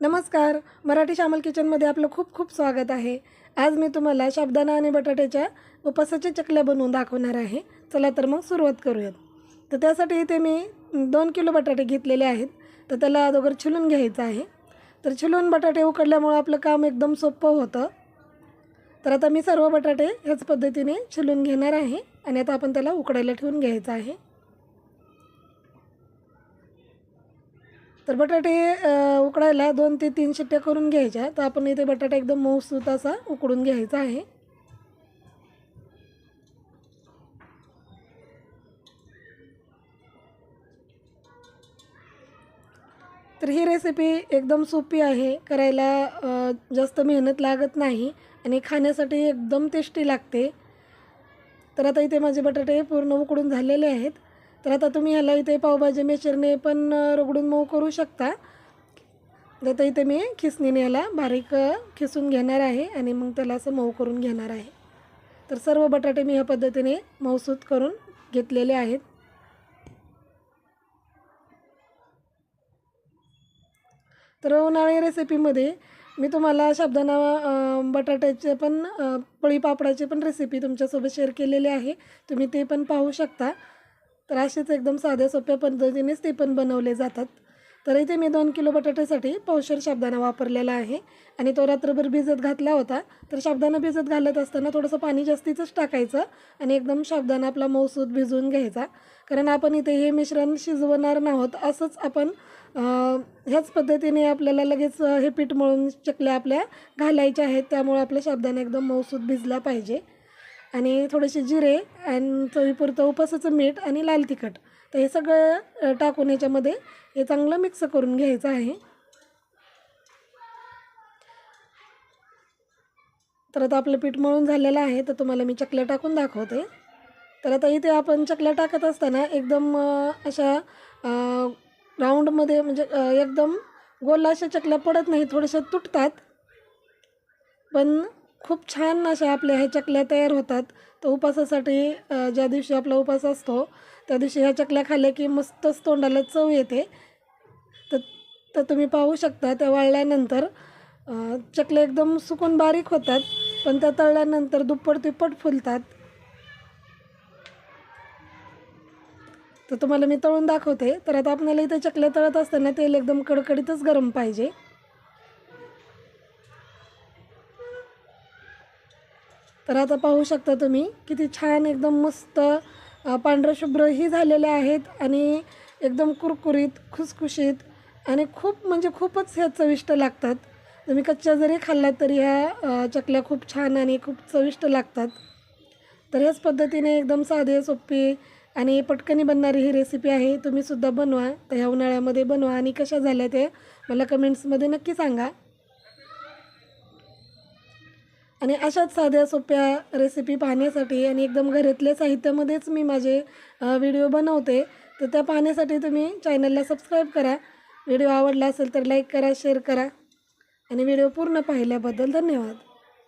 नमस्कार. मराठी श्यामल किचनमध्ये आपलं खूप खूप स्वागत आहे. आज मी तुम्हाला शाबदाना आणि बटाट्याच्या उपासाच्या चकल्या बनवून दाखवणार आहे. चला तर मग सुरुवात करूयात. तर त्यासाठी इथे मी दोन किलो बटाटे घेतलेले आहेत. तर त्याला अगोदर छिलून घ्यायचं आहे. तर छिलून बटाटे उकडल्यामुळं आपलं काम एकदम सोपं होतं. तर आता मी सर्व बटाटे ह्याच पद्धतीने छिलून घेणार आहे आणि आता आपण त्याला उकडायला ठेवून घ्यायचं आहे. तर बटाटे उकडायला दोन ते तीन शिट्ट्या करून घ्यायच्या. तर आपण इथे बटाटा एकदम मऊसूत असा उकडून घ्यायचा आहे. तर ही रेसिपी एकदम सोपी आहे. करायला जास्त मेहनत लागत नाही आणि खाण्यासाठी एकदम टेस्टी लागते. तर आता इथे माझे बटाटे पूर्ण उकडून झालेले आहेत. तर आता तुम्ही ह्याला इथे पावभाजी मिक्सरने पण रगडून मऊ करू शकता. तर आता इथे मी खिसणीने याला बारीक खिसून घेणार आहे आणि मग त्याला असं मऊ करून घेणार आहे. तर सर्व बटाटे मी ह्या पद्धतीने मऊसूत करून घेतलेले आहेत. तर उन्हाळी रेसिपीमध्ये मी तुम्हाला शब्दांना बटाट्याचे पण अ, पळी पापडाची पण रेसिपी तुमच्यासोबत शेअर केलेली आहे. तुम्ही ते पण पाहू शकता. तर असेच एकदम साध्या सोप्या पद्धतीनेच ते पण बनवले जातात. तर इथे मी दोन किलो बटाट्यासाठी पावशर शाबदाना वापरलेला आहे. आणि तो रात्रभर भिजत घातला होता. तर शाबदाना भिजत घालत असताना थोडंसं पाणी जास्तीचंच टाकायचं आणि एकदम शाबदाना आपला मऊसूद भिजवून घ्यायचा. कारण आपण इथे हे मिश्रण शिजवणार नाहोत असंच आपण ह्याच पद्धतीने आपल्याला लगेच हे पीठ मळून चकल्या आपल्या घालायच्या आहेत. त्यामुळे आपला शाबदाना एकदम मऊसूद भिजला पाहिजे. आणि थोडेसे जिरे आणि चवीपुरतं उपासाचं मीठ आणि लाल तिखट. तर हे सगळं टाकून याच्यामध्ये हे चांगलं मिक्स करून घ्यायचं आहे. तर आता आपलं पीठ मळून झालेलं आहे तर तुम्हाला मी चकल्या टाकून दाखवते. तर आता इथे आपण चकल्या टाकत असताना एकदम अशा राऊंडमध्ये म्हणजे एकदम गोल अशा चकल्या पडत नाही थोड्याशा तुटतात. पण खूप छान अशा आपल्या ह्या चकल्या तयार होतात. तर उपासासाठी ज्या दिवशी आपला उपास असतो त्या दिवशी ह्या चकल्या खाल्ल्या की मस्तच तोंडाला चव येते. तर तर तुम्ही पाहू शकता त्या वाळल्यानंतर चकल्या एकदम सुकून बारीक होतात पण त्या तळल्यानंतर दुप्पट तिप्पट फुलतात. तर तुम्हाला मी तळून दाखवते. तर आता आपल्याला इथे चकल्या तळत असताना तेल एकदम कडकडीतच गरम पाहिजे. तर आता पाहू शकता तुम्ही किती छान एकदम मस्त पांढरशुभ्रही झालेले आहेत आणि एकदम कुरकुरीत खुसखुशीत आणि खूप म्हणजे खूपच ह्या चविष्ट लागतात. तुम्ही कच्च्या जरी खाल्लात तरी ह्या चकल्या खूप छान आणि खूप चविष्ट लागतात. तर ह्याच पद्धतीने एकदम साधे सोपी आणि पटकनी बनणारी ही रेसिपी आहे. तुम्हीसुद्धा बनवा तर ह्या उन्हाळ्यामध्ये बनवा आणि कशा झाल्या ते मला कमेंट्समध्ये नक्की सांगा. आणि अशाच साध्या सोप्या रेसिपी पाहण्यासाठी आणि एकदम घरातल्या साहित्यामध्येच मी माझे व्हिडिओ बनवते. तर त्या पाहण्यासाठी तुम्ही चॅनलला सबस्क्राईब करा. व्हिडिओ आवडला असेल तर लाईक करा शेअर करा. आणि व्हिडिओ पूर्ण पाहिल्याबद्दल धन्यवाद.